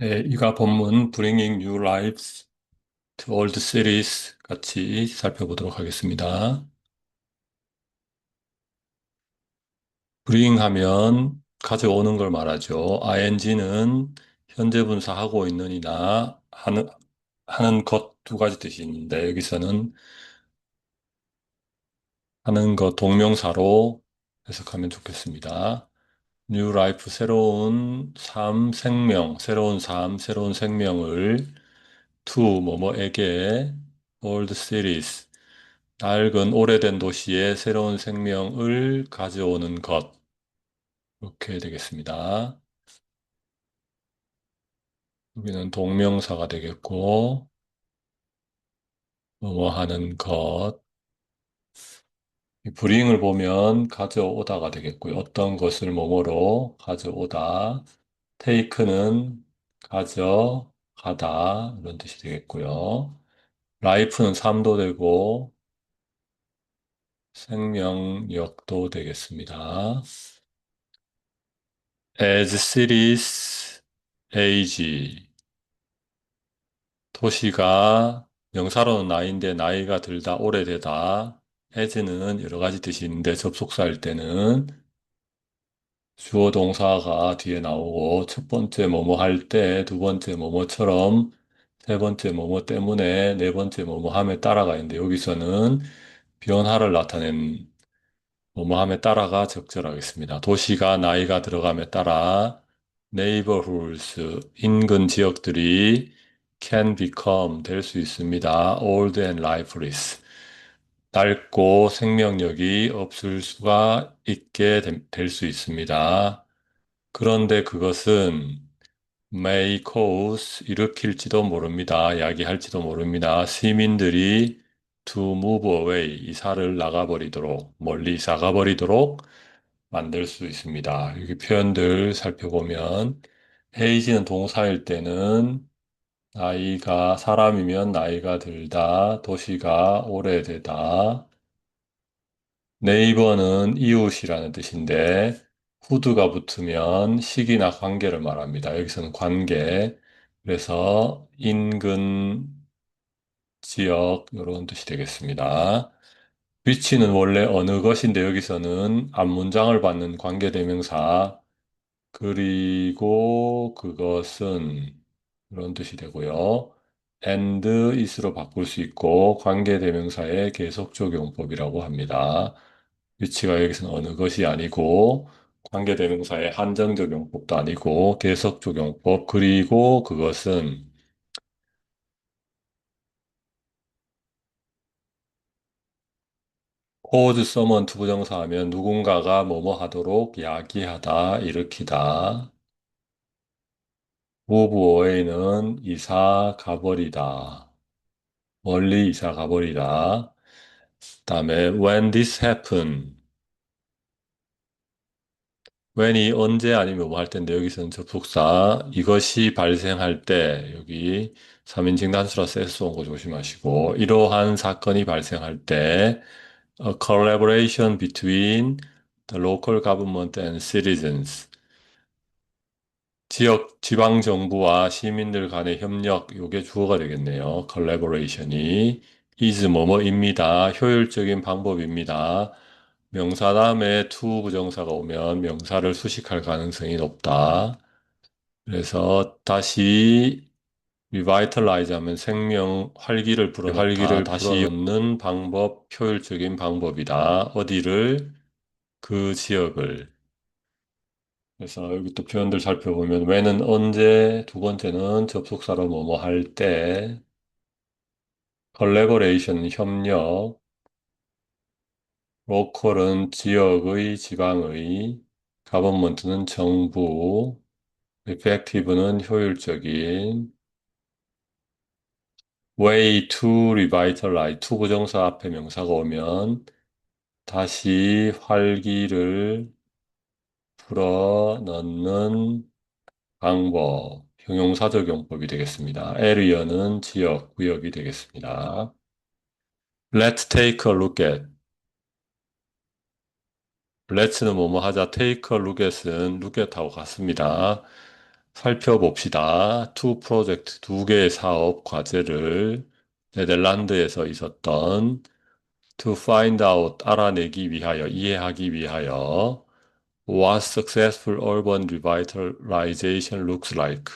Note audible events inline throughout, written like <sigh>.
네, 이가 본문 Bringing New Lives to Old Cities 같이 살펴보도록 하겠습니다. Bring 하면 가져오는 걸 말하죠. ing는 현재 분사 하고 있는 이나 하는, 하는 것 두 가지 뜻이 있는데 여기서는 하는 것 동명사로 해석하면 좋겠습니다. New Life, 새로운 삶, 생명, 새로운 삶, 새로운 생명을 to 뭐뭐에게 Old Cities 낡은 오래된 도시에 새로운 생명을 가져오는 것. 이렇게 되겠습니다. 여기는 동명사가 되겠고, 뭐뭐 하는 것. 이 브링을 보면 가져오다가 되겠고요. 어떤 것을 뭐뭐로 가져오다. take는 가져가다. 이런 뜻이 되겠고요. life는 삶도 되고, 생명력도 되겠습니다. as cities age 도시가 명사로는 나이인데 나이가 들다 오래되다 as는 여러 가지 뜻이 있는데 접속사일 때는 주어 동사가 뒤에 나오고 첫 번째 뭐뭐 할 때, 두 번째 뭐뭐처럼, 세 번째 뭐뭐 때문에, 네 번째 뭐뭐 함에 따라가 있는데 여기서는 변화를 나타낸 뭐뭐 함에 따라가 적절하겠습니다. 도시가 나이가 들어감에 따라 neighborhoods, 인근 지역들이 can become, 될 수 있습니다. old and lifeless. 낡고 생명력이 없을 수가 있게 될 수 있습니다. 그런데 그것은 may cause, 일으킬지도 모릅니다. 야기할지도 모릅니다. 시민들이 to move away, 이사를 나가버리도록, 멀리 이사 가버리도록 만들 수 있습니다. 여기 표현들 살펴보면 age는 동사일 때는 나이가 사람이면 나이가 들다, 도시가 오래되다. 네이버는 이웃이라는 뜻인데 후드가 붙으면 시기나 관계를 말합니다. 여기서는 관계. 그래서 인근 지역 이런 뜻이 되겠습니다. 위치는 원래 어느 것인데 여기서는 앞문장을 받는 관계대명사 그리고 그것은 이런 뜻이 되고요. and is로 바꿀 수 있고 관계 대명사의 계속 적용법이라고 합니다. 위치가 여기서는 어느 것이 아니고 관계 대명사의 한정 적용법도 아니고 계속 적용법 그리고 그것은 cause someone to 부정사 하면 누군가가 뭐뭐 하도록 야기하다, 일으키다. Away는 이사 가버리다. 멀리 이사 가버리다. 다음에 when this happen. when이 언제 아니면 뭐 할 텐데 여기서는 접속사 이것이 발생할 때 여기 3인칭 단수라서 S 온거 조심하시고 이러한 사건이 발생할 때 a collaboration between the local government and citizens 지역 지방 정부와 시민들 간의 협력 요게 주어가 되겠네요. collaboration이 is 뭐뭐입니다. 효율적인 방법입니다. 명사 다음에 to 부정사가 오면 명사를 수식할 가능성이 높다. 그래서 다시 revitalize 하면 생명 활기를 불어넣다. 활기를 다시 얻는 방법, 효율적인 방법이다. 어디를? 그 지역을. 그래서 여기 또 표현들 살펴보면 when은 언제, 두 번째는 접속사로 뭐뭐 할 때, collaboration 협력, 로컬은 지역의, 지방의, government는 정부, effective는 효율적인, way to revitalize, to 부정사 앞에 명사가 오면 다시 활기를 불어넣는 방법, 형용사적 용법이 되겠습니다. area는 지역, 구역이 되겠습니다. Let's take a look at. Let's는 뭐뭐 하자, take a look at은 look at하고 같습니다. 살펴봅시다. 투 프로젝트, 두 개의 사업 과제를 네덜란드에서 있었던 to find out, 알아내기 위하여, 이해하기 위하여 what successful urban revitalization looks like.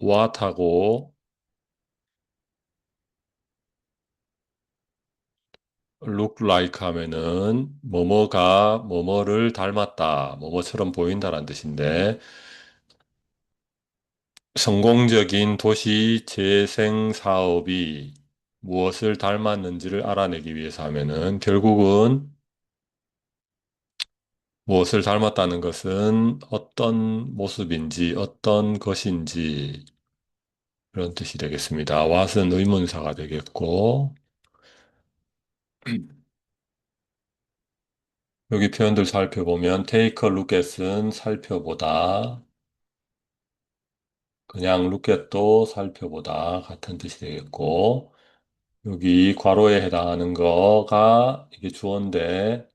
what하고 look like 하면은 뭐뭐가 뭐뭐를 닮았다, 뭐뭐처럼 보인다라는 뜻인데 성공적인 도시 재생 사업이 무엇을 닮았는지를 알아내기 위해서 하면은 결국은 무엇을 닮았다는 것은 어떤 모습인지 어떤 것인지 그런 뜻이 되겠습니다. what은 의문사가 되겠고 <clears throat> 여기 표현들 살펴보면 take a look at은 살펴보다 그냥 look at도 살펴보다 같은 뜻이 되겠고 여기 괄호에 해당하는 거가 이게 주어인데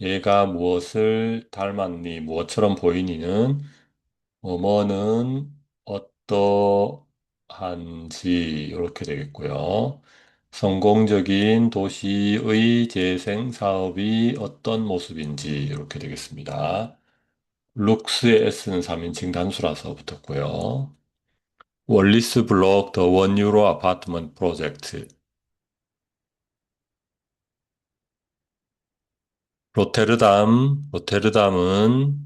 얘가 무엇을 닮았니, 무엇처럼 보이니는 뭐뭐는 어떠한지 이렇게 되겠고요. 성공적인 도시의 재생 사업이 어떤 모습인지 이렇게 되겠습니다. 룩스의 S는 3인칭 단수라서 붙었고요. 월리스 블록 더 원유로 아파트먼트 프로젝트 로테르담, 로테르담은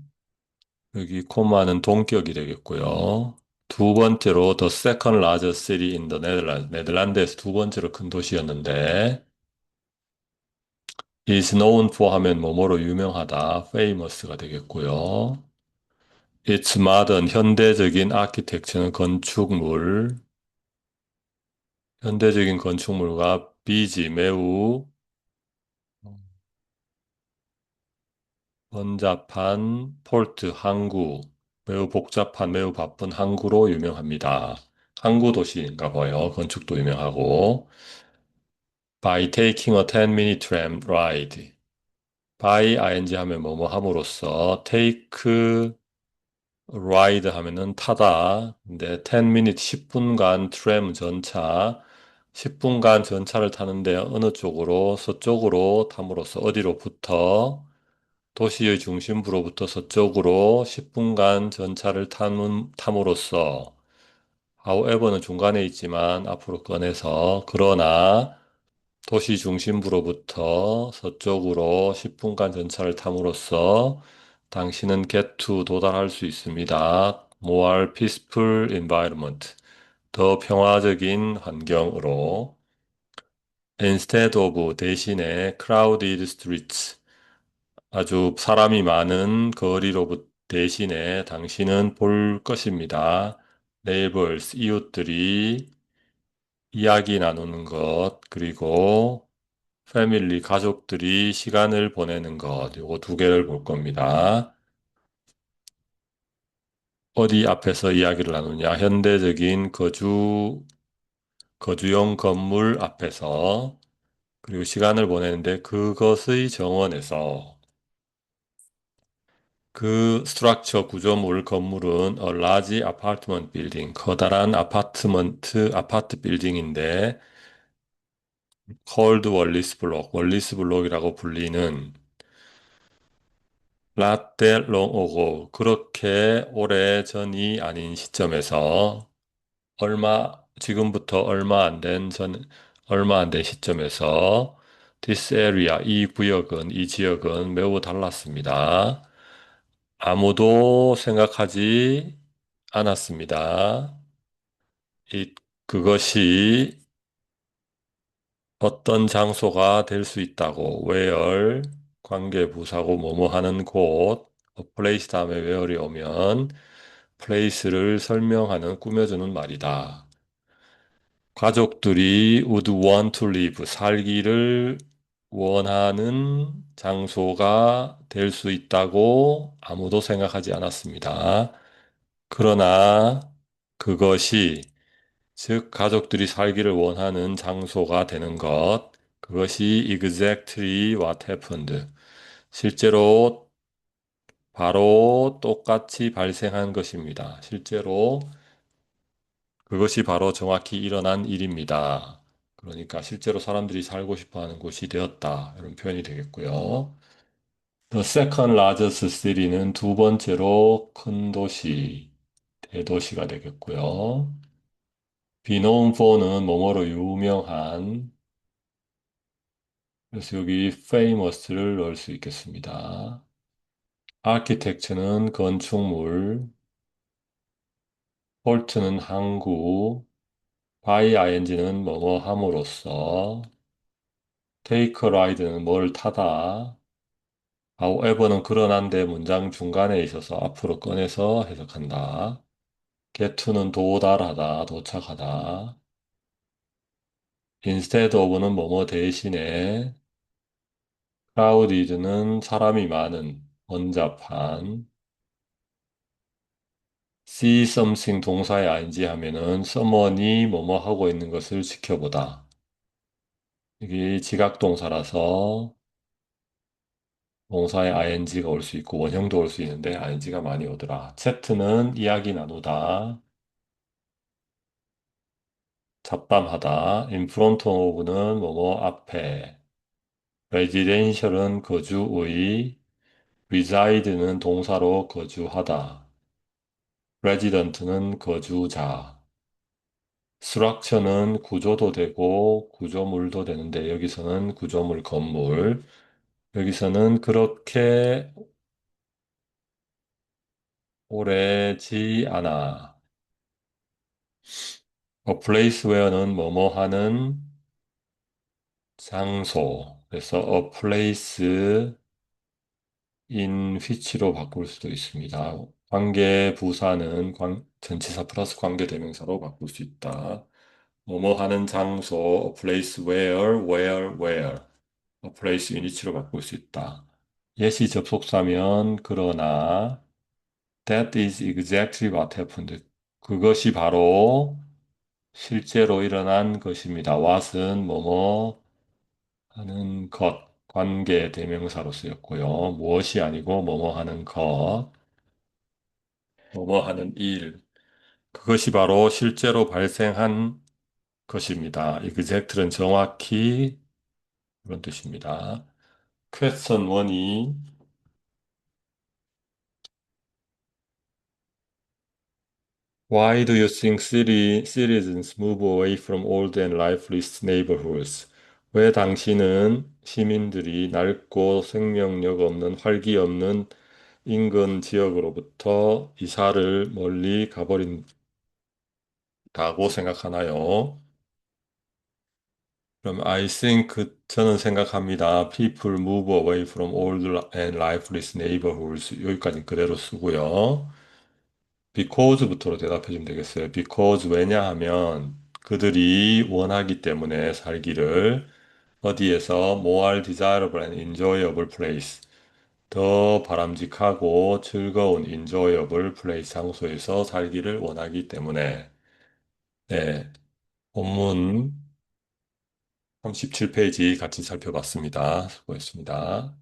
여기 코마는 동격이 되겠고요. 두 번째로 the second largest city in the Netherlands. 네덜란드에서 두 번째로 큰 도시였는데 is known for 하면 뭐뭐로 유명하다. famous가 되겠고요. It's modern, 현대적인 아키텍처는 건축물. 현대적인 건축물과 busy, 매우 번잡한 폴트, 항구, 매우 복잡한, 매우 바쁜 항구로 유명합니다. 항구 도시인가 봐요. 건축도 유명하고. By taking a 10-minute tram ride. by ing 하면 뭐뭐 함으로써 take ride 하면은 타다. 근데 10minute 10분간 트램 전차 10분간 전차를 타는데 어느 쪽으로 서쪽으로 탐으로써 어디로부터 도시의 중심부로부터 서쪽으로 10분간 전차를 탐, 탐으로써 however는 중간에 있지만 앞으로 꺼내서 그러나 도시 중심부로부터 서쪽으로 10분간 전차를 탐으로써 당신은 get to 도달할 수 있습니다. more peaceful environment. 더 평화적인 환경으로. instead of 대신에 crowded streets 아주 사람이 많은 거리로 대신에 당신은 볼 것입니다. neighbors, 이웃들이 이야기 나누는 것, 그리고 패밀리, 가족들이 시간을 보내는 것, 요거 두 개를 볼 겁니다. 어디 앞에서 이야기를 나누냐? 현대적인 거주, 거주용 건물 앞에서, 그리고 시간을 보내는데 그것의 정원에서 그 스트럭처 구조물 건물은 a large apartment 커다란 아파트먼트, 아파트 빌딩인데 called 월리스 블록, 월리스 블록이라고 불리는 long ago, 그렇게 오래 전이 아닌 시점에서 얼마, 지금부터 얼마 안 된 전, 얼마 안 된 시점에서 this area, 이 구역은, 이 지역은 매우 달랐습니다. 아무도 생각하지 않았습니다. 이, 그것이 어떤 장소가 될 수 있다고, where, 관계 부사고 뭐뭐 하는 곳, place 다음에 where이 오면 place를 설명하는, 꾸며주는 말이다. 가족들이 would want to live, 살기를 원하는 장소가 될 수 있다고 아무도 생각하지 않았습니다. 그러나 그것이 즉 가족들이 살기를 원하는 장소가 되는 것 그것이 exactly what happened. 실제로 바로 똑같이 발생한 것입니다. 실제로 그것이 바로 정확히 일어난 일입니다. 그러니까 실제로 사람들이 살고 싶어 하는 곳이 되었다. 이런 표현이 되겠고요. The second largest city는 두 번째로 큰 도시, 대도시가 되겠고요. Be known for는 뭐뭐로 유명한, 그래서 여기 famous를 넣을 수 있겠습니다. architecture는 건축물, port는 항구, by ing는 뭐뭐 함으로써, a ride는 뭘 타다, however는 그러난데 문장 중간에 있어서 앞으로 꺼내서 해석한다. get to는 도달하다, 도착하다. instead of는 뭐뭐 대신에, crowded는 사람이 많은, 번잡한. See something 동사의 ing 하면은 someone이 뭐뭐 하고 있는 것을 지켜보다. 이게 지각 동사라서 동사의 ing가 올 수 있고 원형도 올 수 있는데 ing가 많이 오더라. chat는 이야기 나누다. 잡담하다. in front of는 뭐뭐 앞에. residential은 거주의. reside는 동사로 거주하다. Resident는 거주자. structure는 구조도 되고 구조물도 되는데 여기서는 구조물 건물. 여기서는 그렇게 오래지 않아. a place where는 뭐뭐 하는 장소. 그래서 a place in which로 바꿀 수도 있습니다. 관계 부사는 관, 전치사 플러스 관계 대명사로 바꿀 수 있다. 뭐뭐 하는 장소, a place where, where, where. a place which로 바꿀 수 있다. 예시 접속사면 그러나 that is exactly what happened. 그것이 바로 실제로 일어난 것입니다. what은 뭐뭐 하는 것, 관계 대명사로 쓰였고요. 무엇이 아니고 뭐뭐 하는 것, 뭐뭐 하는 일. 그것이 바로 실제로 발생한 것입니다. exact는 정확히 그런 뜻입니다. question 1이 Why do you think city, citizens move away from old and lifeless neighborhoods? 왜 당신은 시민들이 낡고 생명력 없는 활기 없는 인근 지역으로부터 이사를 멀리 가버린다고 생각하나요? 그럼 I think 저는 생각합니다. People move away from old and lifeless neighborhoods. 여기까지 그대로 쓰고요. because부터로 대답해 주면 되겠어요. because 왜냐하면 그들이 원하기 때문에 살기를 어디에서 more desirable and enjoyable place 더 바람직하고 즐거운 enjoyable place 장소에서 살기를 원하기 때문에 네, 본문 37페이지 같이 살펴봤습니다. 수고했습니다.